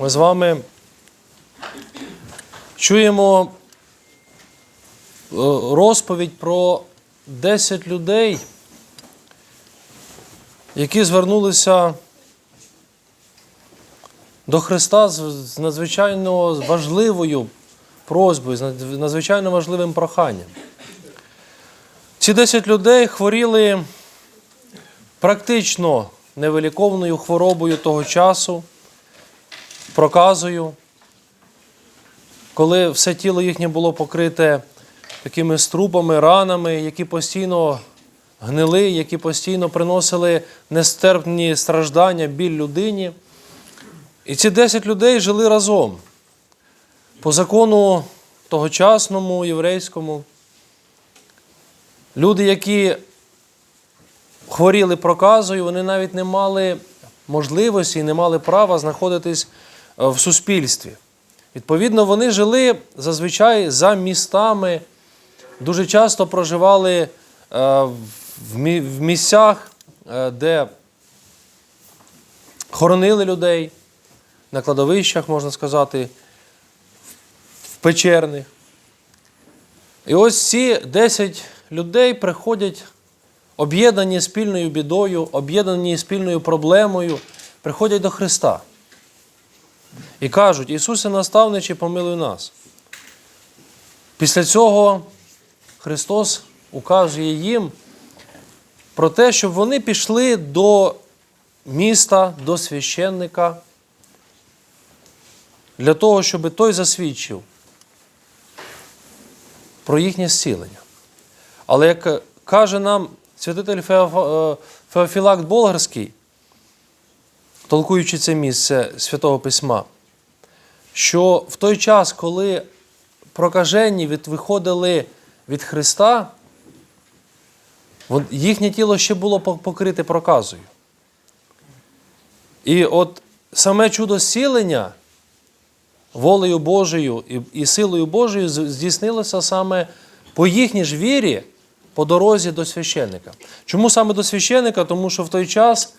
Ми з вами чуємо е, розповідь про 10 людей, які звернулися до Христа з надзвичайно важливою просьбою, з надзвичайно важливим проханням. Ці 10 людей хворіли практично невиліковною хворобою того часу, проказою, коли все тіло їхнє було покрите такими струпами, ранами, які постійно гнили, які постійно приносили нестерпні страждання, біль людині. І ці 10 людей жили разом. По закону тогочасному, єврейському. Люди, які хворіли проказою, вони навіть не мали можливості і не мали права знаходитись в суспільстві. Відповідно, вони жили зазвичай за містами, дуже часто проживали е, в місцях, е, де хоронили людей, на кладовищах, можна сказати, в печерних. І ось ці 10 людей приходять об'єднані спільною бідою, об'єднані спільною проблемою, приходять до Христа і кажуть: Ісусе наставниче, помилуй нас. Після цього Христос указує їм про те, щоб вони пішли до міста, до священника, для того, щоб той засвідчив про їхнє зцілення. Але як каже нам святитель е, Феофілакт Болгарський, толкуючи це місце Святого Письма, що в той час, коли прокажені від, виходили від Христа, їхнє тіло ще було покрите проказою. І от саме чудо зцілення волею Божою і, і силою Божою здійснилося саме по їхній ж вірі по дорозі до священника. Чому саме до священника? Тому що в той час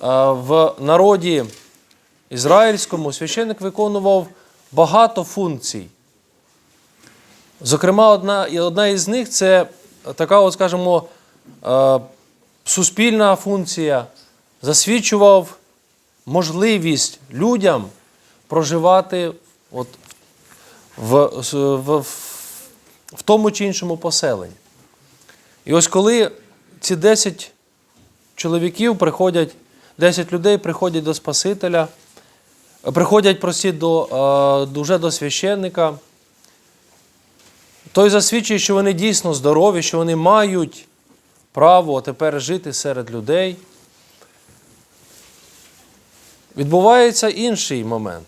в народі ізраїльському священник виконував багато функцій. Зокрема, одна, одна із них це така, от, скажімо, е, суспільна функція, засвідчував можливість людям проживати от в, в, в, в тому чи іншому поселенні. І ось коли ці 10 чоловіків приходять, 10 людей приходять до Спасителя, приходять прості до, е, вже до священника, той засвідчує, що вони дійсно здорові, що вони мають право тепер жити серед людей. Відбувається інший момент.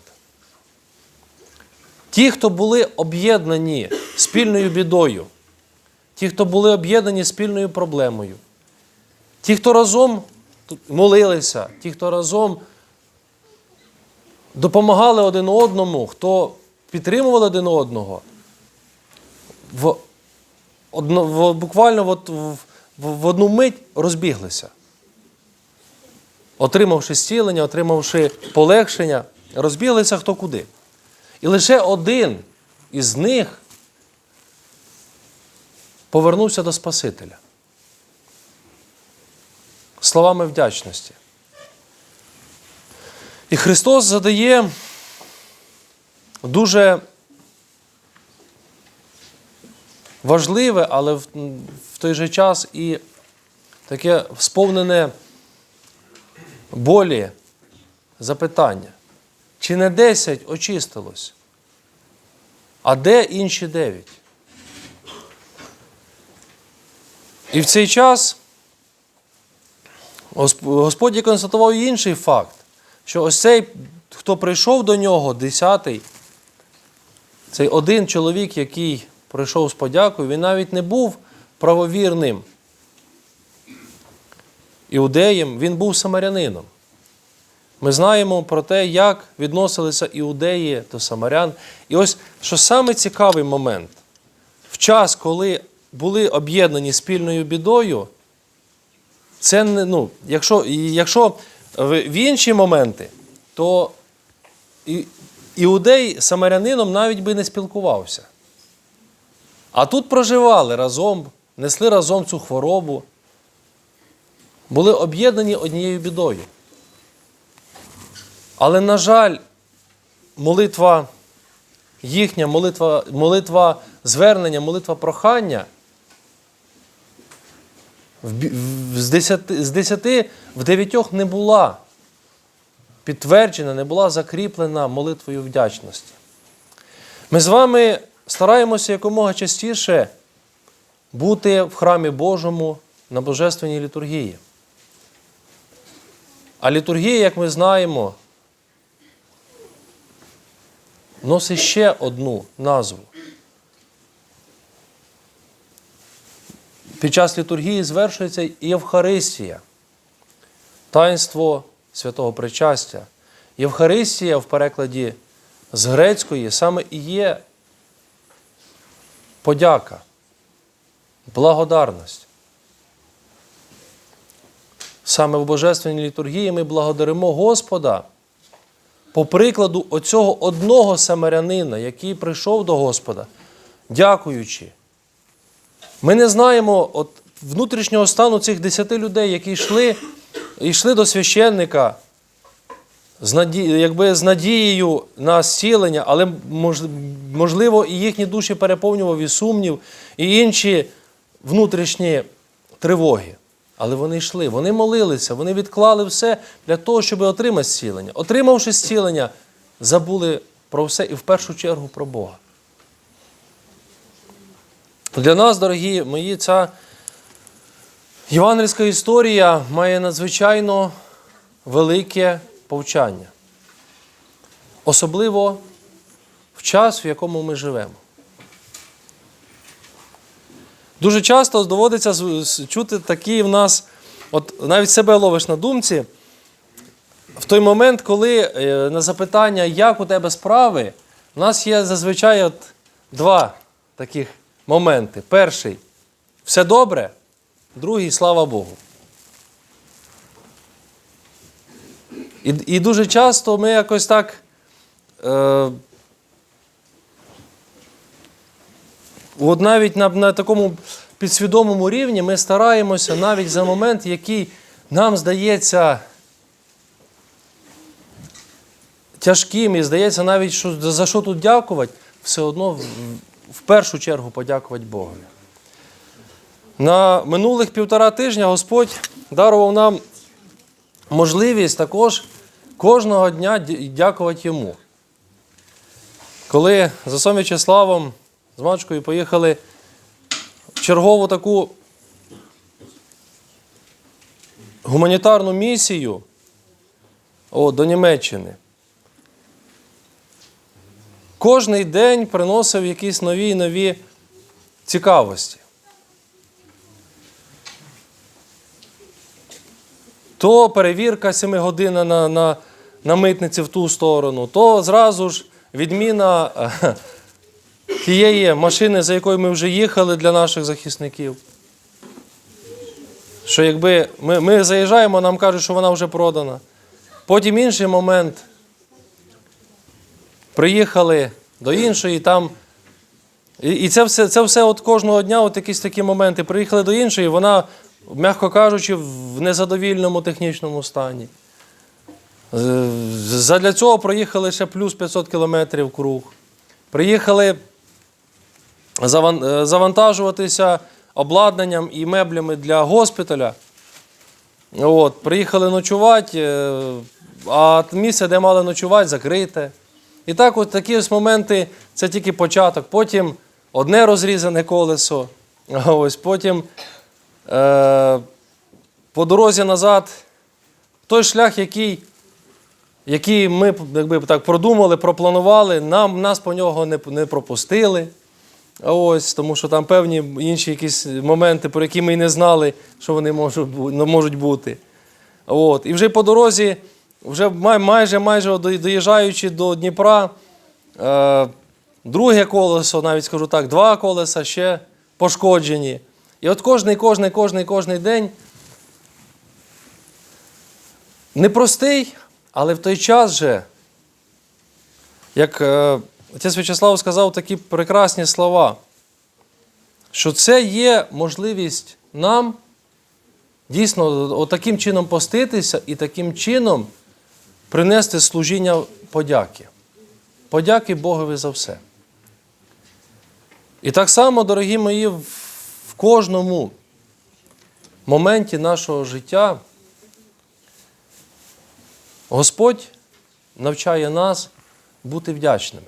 Ті, хто були об'єднані спільною бідою, ті, хто були об'єднані спільною проблемою, ті, хто разом молилися, ті, хто разом допомагали один одному, хто підтримували один одного, в, одно, в, буквально от, в, в одну мить розбіглися. Отримавши зцілення, отримавши полегшення, розбіглися хто куди. І лише один із них повернувся до Спасителя. Словами вдячності. І Христос задає дуже важливе, але в, той же час і таке сповнене болі запитання. Чи не 10 очистилось? А де інші 9? І в цей час Господь констатував інший факт, що ось цей, хто прийшов до нього, десятий, цей один чоловік, який прийшов з подякою, він навіть не був правовірним іудеєм, він був самарянином. Ми знаємо про те, як відносилися іудеї до самарян. І ось що саме цікавий момент, в час, коли були об'єднані спільною бідою, це не, ну, якщо, якщо в інші моменти, то і- іудей самарянином навіть би не спілкувався. А тут проживали разом, несли разом цю хворобу, були об'єднані однією бідою. Але, на жаль, молитва їхня, молитва, молитва звернення, молитва прохання з десяти, з десяти в дев'ятьох не була підтверджена, не була закріплена молитвою вдячності. Ми з вами стараємося якомога частіше бути в храмі Божому на Божественній літургії. А літургія, як ми знаємо, носить ще одну назву. Під час літургії звершується Євхаристія, таїнство святого причастя. Євхаристія в перекладі з грецької саме і є подяка, благодарність. Саме в Божественній літургії ми благодаримо Господа по прикладу оцього одного самарянина, який прийшов до Господа, дякуючи. Ми не знаємо от, внутрішнього стану цих десяти людей, які йшли, йшли до священника з, наді... якби, з надією на зцілення, але мож- можливо і їхні душі переповнював і сумнів, і інші внутрішні тривоги. Але вони йшли, вони молилися, вони відклали все для того, щоб отримати зцілення. Отримавши зцілення, забули про все і в першу чергу про Бога. Для нас, дорогі мої, ця євангельська історія має надзвичайно велике повчання. Особливо в час, в якому ми живемо. Дуже часто доводиться чути такі в нас, от навіть себе ловиш на думці, в той момент, коли е, на запитання, як у тебе справи, в нас є зазвичай от два таких моменти. Перший все добре, другий слава Богу. І, і дуже часто ми якось так. Е, от навіть на, на такому підсвідомому рівні ми стараємося навіть за момент, який нам здається тяжким, і здається, навіть що, за що тут дякувати, все одно в, першу чергу подякувати Богові. На минулих півтора тижня Господь дарував нам можливість також кожного дня дякувати йому. Коли за Сом В'ячеславом з Мачкою поїхали в чергову таку гуманітарну місію о, до Німеччини. Кожний день приносив якісь нові і нові цікавості. То перевірка 7 годин на, на, на митниці в ту сторону, то зразу ж відміна тієї машини, за якою ми вже їхали для наших захисників. Що якби ми, ми заїжджаємо, нам кажуть, що вона вже продана. Потім інший момент. Приїхали до іншої, там. І, це все, це все от кожного дня, от якісь такі моменти. Приїхали до іншої, вона, м'яко кажучи, в незадовільному технічному стані. Задля цього проїхали ще плюс 500 кілометрів круг. Приїхали е, завантажуватися обладнанням і меблями для госпіталя. От, приїхали ночувати, е, а місце, де мали ночувати, закрите. І так, от такі ось моменти це тільки початок. Потім одне розрізане колесо, ось потім е, по дорозі назад той шлях, який, який ми якби, так продумали, пропланували, нам, нас по нього не, не пропустили. Ось, тому що там певні інші якісь моменти, про які ми й не знали, що вони можуть, ну, можуть бути. От. І вже по дорозі, вже майже майже доїжджаючи до Дніпра, е, друге колесо, навіть скажу так, два колеса ще пошкоджені. І от кожний, кожний, кожний, кожний день непростий, але в той час же як е, отець В'ячеслав сказав такі прекрасні слова, що це є можливість нам дійсно таким чином поститися і таким чином принести служіння подяки. Подяки Богові за все. І так само, дорогі мої, в кожному моменті нашого життя Господь навчає нас бути вдячними.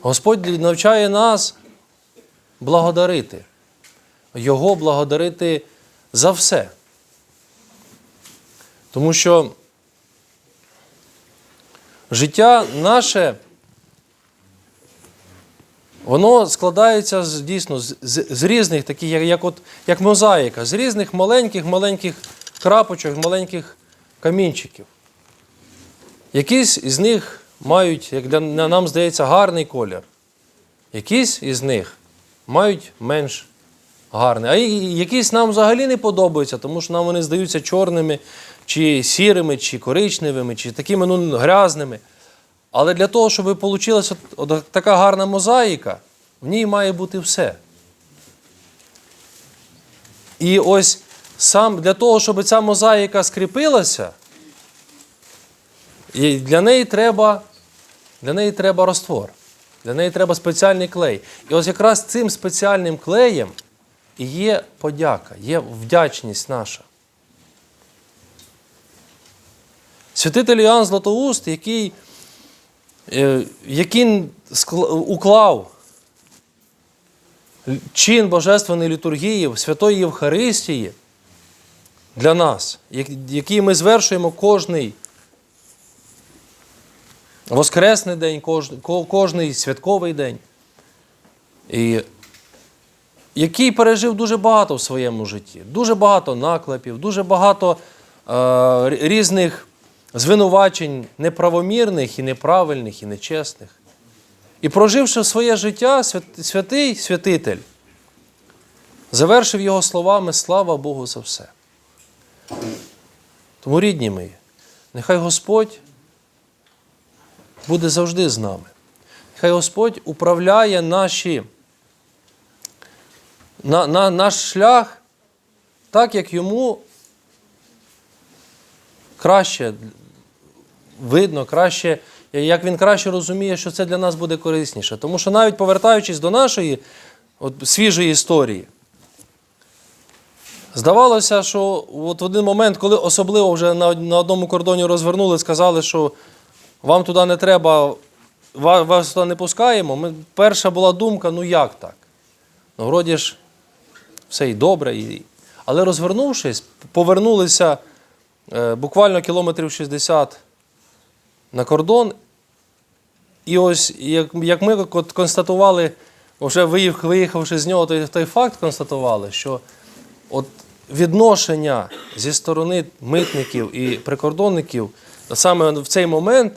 Господь навчає нас благодарити. Його благодарити за все. Тому що життя наше, воно складається з, дійсно з, з, з різних таких, як, як, от, як мозаїка, з різних маленьких-маленьких крапочок, маленьких камінчиків. Якісь із них мають, як для нам здається, гарний колір. Якісь із них мають менш гарний. А якісь нам взагалі не подобаються, тому що нам вони здаються чорними, чи сірими, чи коричневими, чи такими ну, грязними. Але для того, щоб вийшла така гарна мозаїка, в ній має бути все. І ось сам для того, щоб ця мозаїка скріпилася, і для неї треба, для неї треба раствор. Для неї треба спеціальний клей. І ось якраз цим спеціальним клеєм і є подяка, є вдячність наша. Святитель Іоанн Златоуст, який, е, який уклав чин Божественної літургії, Святої Євхаристії для нас, який ми звершуємо кожний Воскресний день, кожний святковий день. І який пережив дуже багато в своєму житті. Дуже багато наклепів, дуже багато е, різних звинувачень неправомірних і неправильних, і нечесних. І проживши своє життя, свят- святий святитель завершив його словами Слава Богу за все. Тому, рідні мої, нехай Господь буде завжди з нами. Хай Господь управляє наші, на, на, наш шлях так, як йому краще видно, краще, як він краще розуміє, що це для нас буде корисніше. Тому що навіть повертаючись до нашої от, свіжої історії, здавалося, що от в один момент, коли особливо вже на, на одному кордоні розвернули, сказали, що вам туди не треба, вас туди не пускаємо. Ми, перша була думка, ну як так? Ну, вроді ж, все і добре. І... Але розвернувшись, повернулися е, буквально кілометрів 60 на кордон. І ось, як, ми констатували, вже виїхавши з нього, той, той факт констатували, що от відношення зі сторони митників і прикордонників саме в цей момент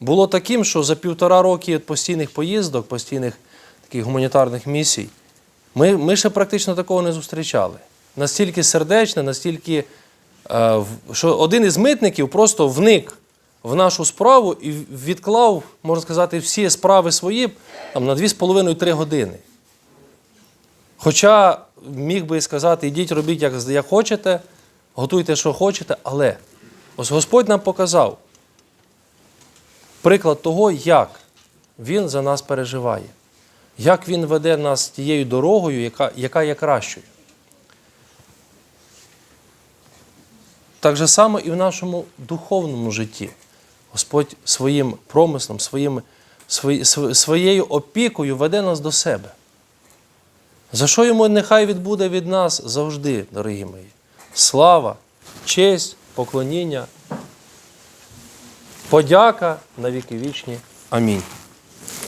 було таким, що за півтора роки постійних поїздок, постійних таких гуманітарних місій, ми, ми ще практично такого не зустрічали. Настільки сердечне, настільки, е, що один із митників просто вник в нашу справу і відклав, можна сказати, всі справи свої там, на 2,5-3 години. Хоча міг би сказати, ідіть, робіть, як, як хочете, готуйте, що хочете, але ось Господь нам показав приклад того, як Він за нас переживає, як Він веде нас тією дорогою, яка, яка є кращою. Так же само і в нашому духовному житті. Господь своїм промислом, своїм, свої- своєю опікою веде нас до себе. За що йому нехай відбуде від нас завжди, дорогі мої? Слава, честь, поклоніння, подяка на віки вічні. Амінь.